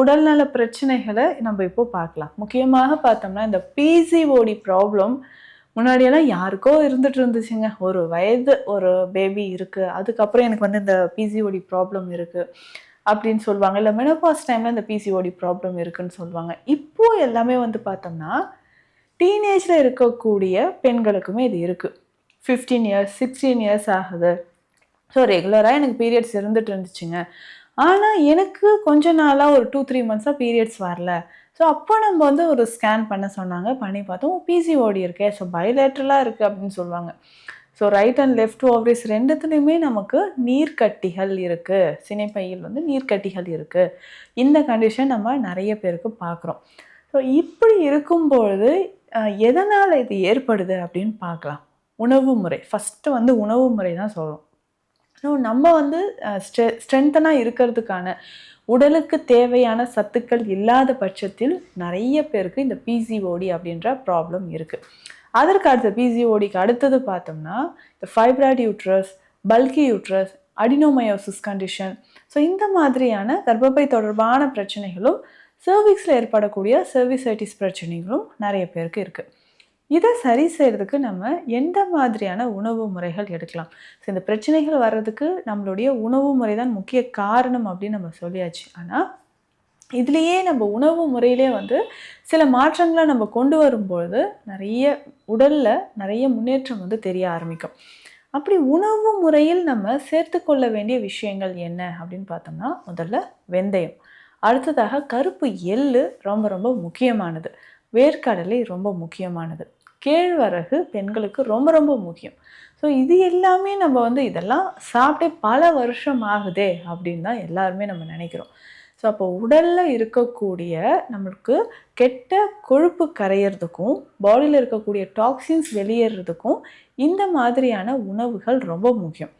உடல்நல பிரச்சனைகளை நம்ம இப்போ பார்க்கலாம். முக்கியமாக பார்த்தோம்னா இந்த பிசிஓடி ப்ராப்ளம் முன்னாடியெல்லாம் யாருக்கோ இருந்துட்டு இருந்துச்சுங்க. ஒரு வயது ஒரு பேபி இருக்குது அதுக்கப்புறம் எனக்கு வந்து இந்த பிசிஓடி ப்ராப்ளம் இருக்குது அப்படின்னு சொல்லுவாங்க. இல்லை மெனோபாஸ் டைமில் இந்த பிசிஓடி ப்ராப்ளம் இருக்குன்னு சொல்லுவாங்க. இப்போ எல்லாமே வந்து பார்த்தோம்னா டீனேஜில் இருக்கக்கூடிய பெண்களுக்குமே இது இருக்குது ஃபிஃப்டீன் இயர்ஸ் சிக்ஸ்டீன் இயர்ஸ் ஆகுது. ஸோ ரெகுலராக எனக்கு பீரியட்ஸ் இருந்துட்டு இருந்துச்சுங்க. ஆனால் எனக்கு கொஞ்ச நாளாக ஒரு டூ த்ரீ மந்த்ஸாக பீரியட்ஸ் வரல. ஸோ அப்போ நம்ம வந்து ஒரு ஸ்கேன் பண்ண சொன்னாங்க. பண்ணி பார்த்தோம். பிசிஓடி இருக்கே. ஸோ பயோலேட்ரலாக இருக்குது அப்படின்னு சொல்லுவாங்க. So right and left ovaries ரெண்டுத்துலேயுமே நமக்கு நீர்க்கட்டிகள் இருக்குது சினைப்பையில் வந்து நீர்க்கட்டிகள் இருக்குது இந்த கண்டிஷன் நம்ம நிறைய பேருக்கு பார்க்குறோம். ஸோ இப்படி இருக்கும்பொழுது எதனால் இது ஏற்படுது அப்படின்னு பார்க்கலாம். உணவு முறை. ஃபஸ்ட்டு வந்து உணவு முறை தான் சொல்லணும். ஸோ நம்ம வந்து ஸ்ட்ரெ ஸ்ட்ரென்த்தனாக இருக்கிறதுக்கான உடலுக்கு தேவையான சத்துக்கள் இல்லாத பட்சத்தில் நிறைய பேருக்கு இந்த பிசிஓடி அப்படின்ற ப்ராப்ளம் இருக்குது அதற்கு அடுத்த பிசிஓடிக்கு அடுத்தது பார்த்தோம்னா இந்த ஃபைப்ராய்டு யூட்ரஸ் பல்கி யூட்ரஸ் அடினோமயோசிஸ் கண்டிஷன் ஸோ இந்த மாதிரியான கர்ப்பப்பை தொடர்பான பிரச்சனைகளும் சர்விக்ஸில் ஏற்படக்கூடிய சர்விசைட்டிஸ் பிரச்சனைகளும் நிறைய பேருக்கு இருக்குது இதை சரி செய்கிறதுக்கு நம்ம எந்த மாதிரியான உணவு முறைகள் எடுக்கலாம்? ஸோ இந்த பிரச்சனைகள் வர்றதுக்கு நம்மளுடைய உணவு முறை தான் முக்கிய காரணம் அப்படின்னு நம்ம சொல்லியாச்சு. ஆனால் இதுலேயே நம்ம உணவு முறையிலே வந்து சில மாற்றங்களை நம்ம கொண்டு வரும்பொழுது நிறைய உடலில் நிறைய முன்னேற்றம் வந்து தெரிய ஆரம்பிக்கும். அப்படி உணவு முறையில் நம்ம சேர்த்துக்கொள்ள வேண்டிய விஷயங்கள் என்ன அப்படின்னு பார்த்தோம்னா முதல்ல வெந்தயம். அடுத்ததாக கருப்பு எள்ளு ரொம்ப ரொம்ப முக்கியமானது. வேர்க்கடலை ரொம்ப முக்கியமானது. கேழ்வரகு பெண்களுக்கு ரொம்ப ரொம்ப முக்கியம். ஸோ இது எல்லாமே நம்ம வந்து இதெல்லாம் சாப்பிட்டே பல வருஷம் ஆகுதே அப்படின்னு தான் எல்லாருமே நம்ம நினைக்கிறோம். ஸோ அப்போ உடலில் இருக்கக்கூடிய நம்மளுக்கு கெட்ட கொழுப்பு கரையிறதுக்கும் பாடியில் இருக்கக்கூடிய டாக்ஸின்ஸ் வெளியேறதுக்கும் இந்த மாதிரியான உணவுகள் ரொம்ப முக்கியம்.